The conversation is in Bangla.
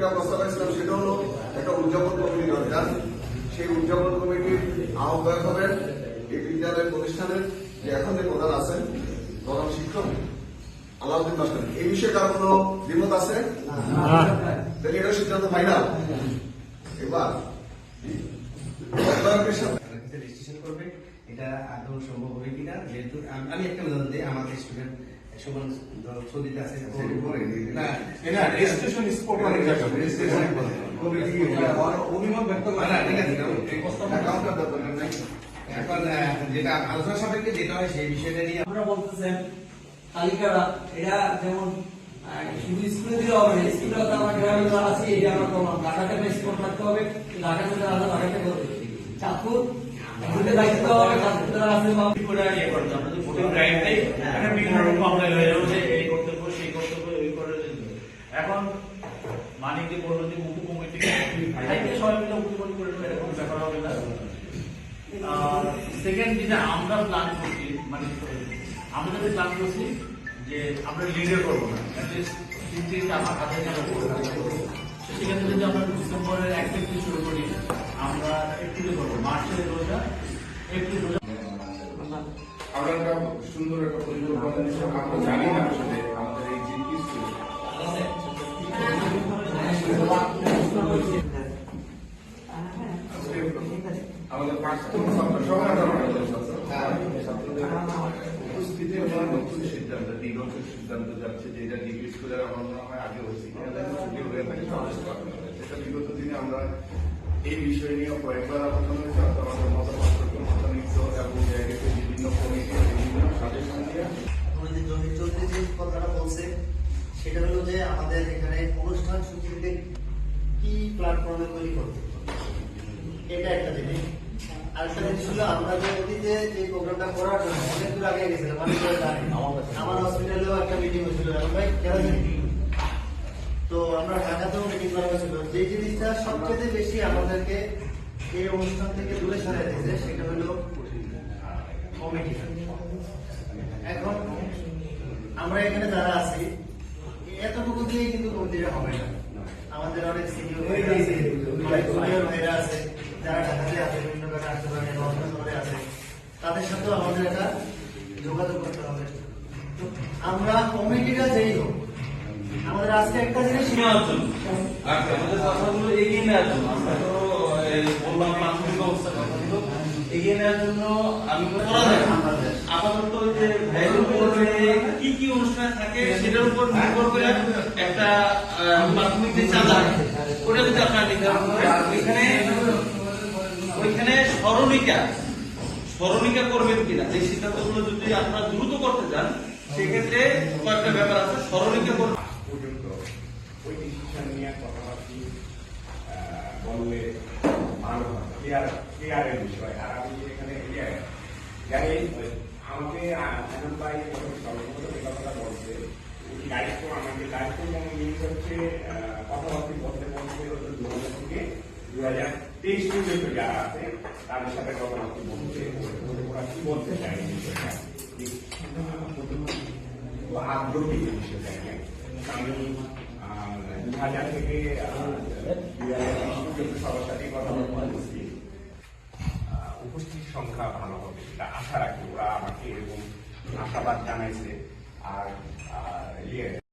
যেটা প্রস্তাব ছিলাম সেটা হলো একটা উদযাপন কমিটি দরকার। সেই উদযাপন কমিটির আহ্বায়ক হবেন এই বিদ্যালয় প্রতিষ্ঠানের যে এখন যে প্রধান আছেন, প্রধান শিক্ষক আলাউদ্দিন মাস্টার। এই বিষয়ে কার কোনো দ্বিমত আছে? তাহলে এটা সিদ্ধান্ত ফাইনাল এবার রেজিস্ট্রেশন করবে, এটা আদৌ সম্ভব হবে কিনা? যেহেতু আমি একটা উদাহরণ দিই, আমাদের স্টুডেন্ট যেটা আলোচনা সাপেক্ষে যেটা হয় সেই বিষয়টা নিয়ে আপনারা বলতেছেন তালিকাটা এটা যেমন শুধু স্কুলে দিলে হবে না স্কুলে তো আমার গ্রামে যারা আছে এটা আমরা করলাম ঢাকাতে স্কুল থাকতে হবে ঢাকাতে যারা ঢাকাতে করবে চাঁদপুর দুটো দায়িত্ব হবে চাঁদপুর আছে বা করে ইয়ে করতে যে এখন মানিক যে বলল যে উপ কমিটি সবাই মিলে উপ করে এরকম ব্যাপার হবে না। সেকেন্ড যেটা আমরা প্ল্যান করছি মানে আমরা যদি প্ল্যান করছি যে আমরা লিডার করব না সেক্ষেত্রে যদি আমরা ডিসেম্বরের এক শুরু করি, আমরা এপ্রিলে করব, মার্চের রোজা আমরা সুন্দর একটা পরিকল্পনা নিয়েছি। আমরা জানি না আসলে আমাদের এই জিপি স্কুল আমাদের প্রাক্তন ছাত্র সবাই উপস্থিতি আমরা নতুন সিদ্ধান্ত বিগত সিদ্ধান্ত যাচ্ছে যে এটা ডিগ্রি স্কুলে আমার মনে হয় আগে হয়েছে ছুটি হয়ে থাকে সমাবেশ করা। সেটা বিগত দিনে আমরা এই বিষয় নিয়ে কয়েকবার আলোচনা হয়েছে আমাদের এখানে অনুষ্ঠান সূচিতে কি প্ল্যাটফর্মে তৈরি করতে এটা একটা জিনিস। আরেকটা জিনিস হলো আমরা যে অতীতে যে প্রোগ্রামটা করার জন্য অনেক দূর আগে গেছিলাম অনেক দূর জানি আমার হসপিটালেও একটা মিটিং হয়েছিল ভাই তো আমরা ঢাকাতেও মিটিং করা হয়েছিল যে জিনিসটা সবচেয়ে বেশি আমাদেরকে এই অনুষ্ঠান থেকে দূরে দিয়েছে সেটা হলো কমিটি এখন আমরা এখানে যারা আছি এতটুকু দিয়ে কিন্তু কমিটিটা হবে না। আমাদের অনেক সিনিয়র আছে অনেক জুনিয়র ভাইরা আছে যারা ঢাকাতে আছে বিভিন্ন অন্য শহরে আছে। তাদের সাথেও আমাদের একটা যোগাযোগ করতে হবে। আমরা কমিটিটা যেই হোক আমাদের আজকে একটা জিনিস নেওয়ার জন্য আমাদের কথাগুলো এগিয়ে নেওয়ার জন্য আমরা তো এই বললাম প্রাথমিক অবস্থার কথাগুলো এগিয়ে নেওয়ার জন্য আমি করা যায় আপাতত যে ভ্যালু করবে কি কি অনুষ্ঠান থাকে সেটার উপর নির্ভর করে স্মরণিকা করবেন কিনা? যে সিদ্ধান্তগুলো যদি আপনারা দ্রুত করতে চান, সেক্ষেত্রে কয়েকটা ব্যাপার আছে, স্মরণিকা করবেন। পর্যন্ত ওই ডিসিশন নিয়ে কথাবার্তি এখানে আমাকে আনন্দ এই বলছে দায়িত্ব আমাকে দায়িত্ব মিনিং হচ্ছে কথাবার্তি বলতে বলতে দু হাজার থেকে দু হাজার তেইশ পর্যন্ত যারা আছে, তাদের সাথে কথাবার্তি বলতে ওরা কি বলতে চায় বিষয়টা? আগ্রহী বিষয়টা আমি দু হাজার থেকে দুই হাজার বিশ পর্যন্ত সবার সাথে কথা বলছি। উপস্থিত সংখ্যা ভালো হবে এটা আশা রাখি ওরা আমাকে এরকম আশাবাদ জানাইছে। আর আহ, ইয়ে